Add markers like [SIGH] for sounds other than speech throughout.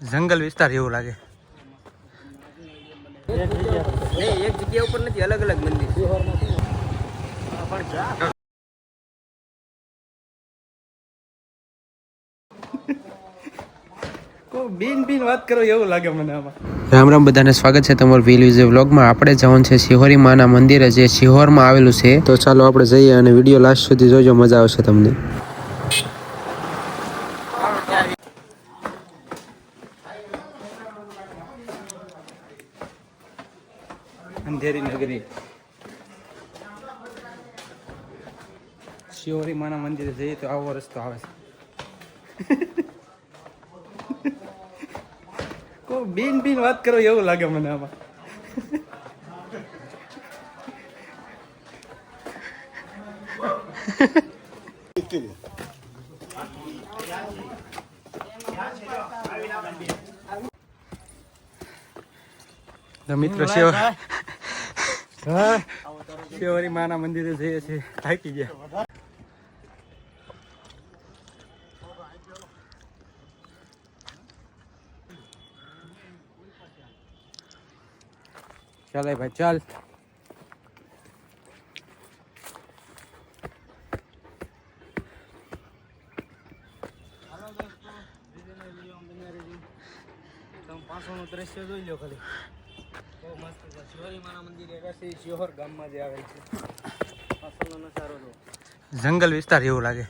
જંગલ વિસ્તાર જેવું લાગે. એક જગ્યા ઉપર નથી અલગ અલગ મંદિર બિન બિન વાત કરો એવું લાગે મને આમાં. રામ રામ બધાને સ્વાગત છે તમારું વીલ વિઝે વ્લોગમાં આપણે જવાનું છે શિહોરી માના મંદિરે જે શિહોરમાં આવેલું છે. તો ચાલો આપણે જઈએ અને વીડિયો લાસ્ટ સુધી જોજો મજા આવશે તમને. અંધેરી નગરી. શિવરી માના મંદિરે જઈએ તો આવો રસ્તો આવે છે. બીન બિન વાત કરો એવું લાગે મને આમાં. મિત્રો શિવ શિવરી માના મંદિરે જઈએ છીએ. થાકી ગયા. ચાલે ભાઈ, ચાલ. પાછળનું દ્રશ્ય જોઈ લો ખાલી. બહુ મંદિર એક છે. શિહોર ગામમાં જે આવે છે. જંગલ વિસ્તાર એવું લાગે.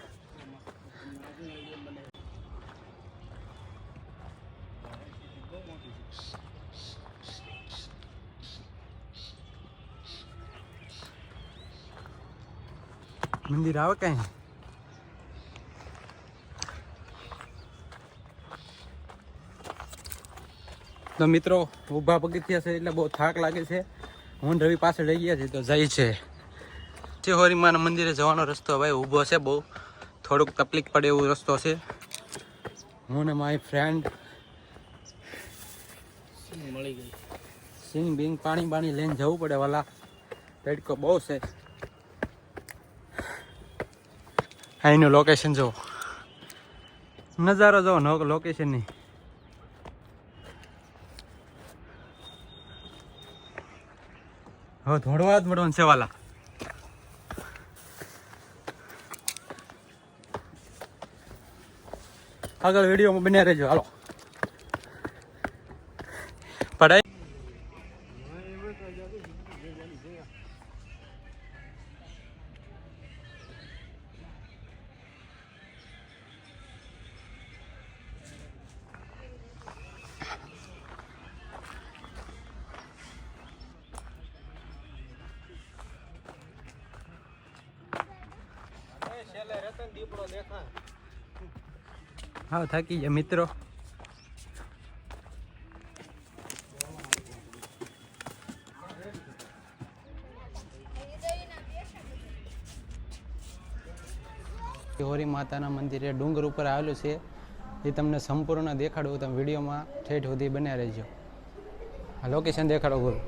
મંદિર આવે કઈ? તો મિત્રો, ઊભા પગથિયા છે એટલે બહુ થાક લાગે છે. હું રવિ પાસે રહી ગયા છે તો જાય છે. જે માના મંદિરે જવાનો રસ્તો ભાઈ ઊભો છે બહુ. થોડુંક તકલીફ પડે એવો રસ્તો છે. હું ને મારી ફ્રેન્ડ મળી ગઈ સિંગ બિંગ પાણી બાણી લઈને જવું પડે વાલા. તડકો બહુ છે. અહીંનું લોકેશન જો નજારો જો લોકેશનની હવે ધોડવા જ મળવાનું છે વાલા. આગળ વિડીયોમાં બન્યા રહેજો. હાલો પડાય હા થાકી ગયા મિત્રો. હોરી માતાના મંદિરે ડુંગર ઉપર આવેલું છે. એ તમને સંપૂર્ણ દેખાડવું તમે વિડીયોમાં ઠેઠ સુધી બન્યા રહેજો. આ લોકેશન દેખાડો ગુરુ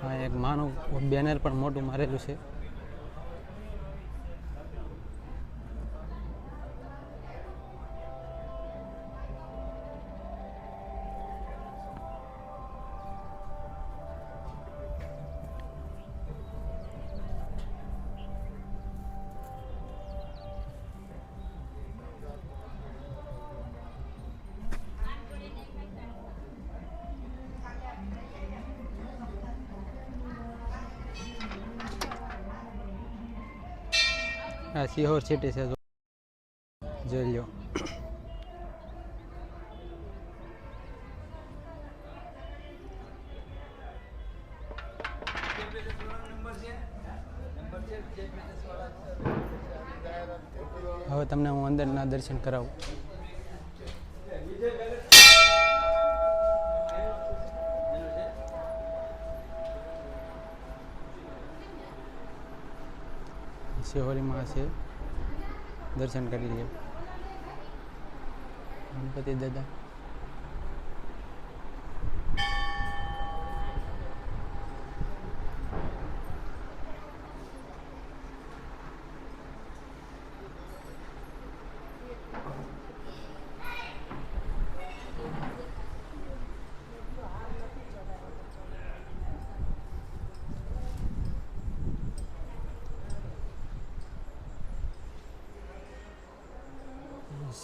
હા એક માનું બેનર પણ મોટું મારેલું છે. આ સિહોર સિટી છે જોઈ લ્યો. હવે તમને હું અંદરના દર્શન કરાવું. શિહોરીમાં છે દર્શન કરી લઈએ ગણપતિ દાદા.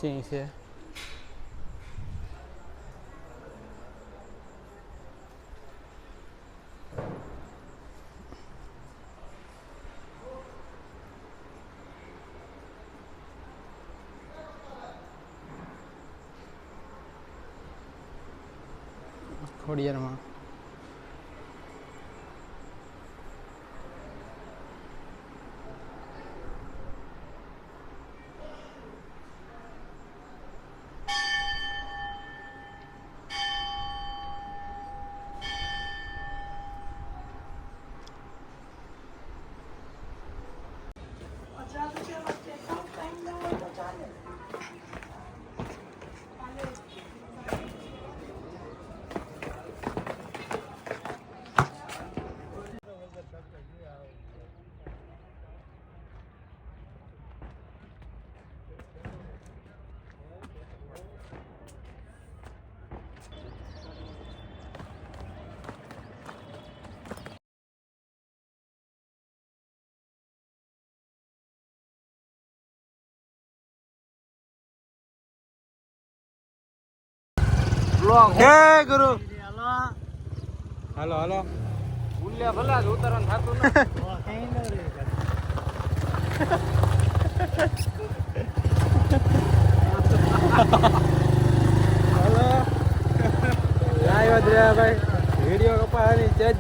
સિંહ છે ખોડિયારમાં જય ગુરુ. હાલો હાલો. ઉલ્યા ભલા જ ઉતરણ થતું હાલો. આવ્યા રહ્યા ભાઈ. વીડિયો કપાવાની ચેજ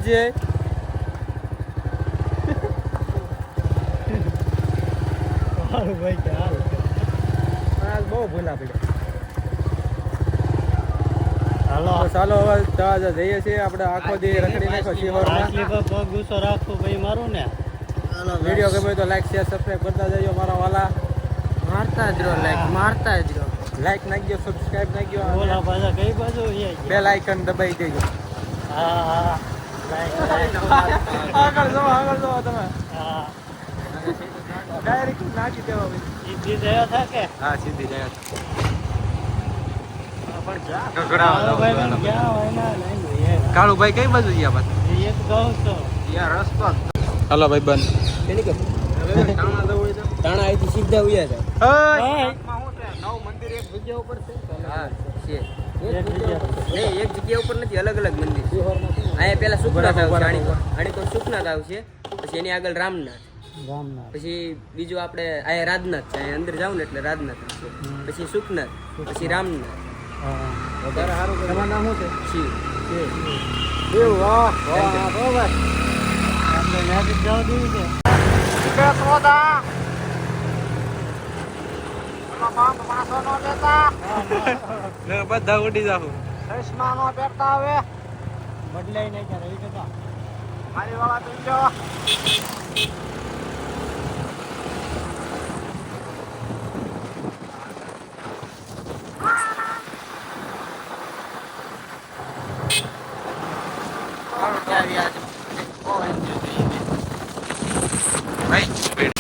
ભાઈ ચાલ. આજ બહુ ભૂલા પડ્યા હાલો. ચાલો હવે તળાજા જઈએ છીએ આપણે આખો દી રખડી નાખો શિહોરમાં ગુસ્સો રાખો ભાઈ મારું ને. વીડિયો ગમે તો લાઈક શેર સબસ્ક્રાઈબ કરતા જજો મારા વાલા. મારતા જ રહો લાઈક મારતા જ રહો. લાઈક નાખજો સબસ્ક્રાઇબ નાખજો બોલા પાછા કઈ બાજુ બેલ આઇકન દબાઈ દેજો. હા હા. [LAUGHS] આગળ જો આગળ જવો તમે. હા. ડાયરેક્ટ નાખી દેવા ભાઈ. સીધી થયો થાકે હા સીધી જાય હાલો ભાઈ બેન ક્યાં હોય ના નહીં ભાઈ એ. કાળુભાઈ કઈ બાજુ ગયા પાછા છું હાલો ભાઈ બંધ. તાણા અહીંથી સીધા ઉયા ઓય! નવ મંદિર એક જગ્યા ઉપર છે? હા છે. એક જગ્યા ઉપર. નથી અલગ અલગ મંદિર છે. અહીંયા પેલા સુખનાથ આવશે આણી સુખનાથ આવશે પછી એની આગળ રામનાથ. રામનાથ. પછી બીજું આપણે અહીંયા રાજનાથ છે અંદર જાવ ને એટલે રાજનાથ પછી સુખનાથ. પછી રામનાથ. વધારે સારું નામ શું છે એવું વાહ વાહ બરોબર આપણે મેચિક જવા દેવી છે બધા ઉડી જાવ બદલાઈ નહીં ક્યાં રવિ કાકા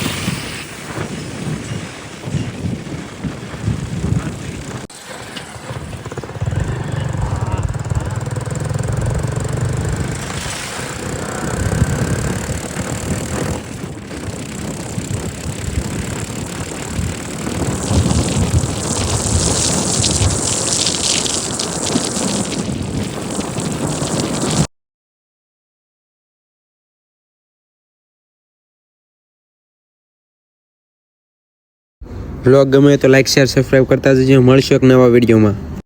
બ્લોગ ગમે તો લાઈક શેર સબસ્ક્રાઈબ કરતા જજો. મળશું એક નવા વિડીયોમાં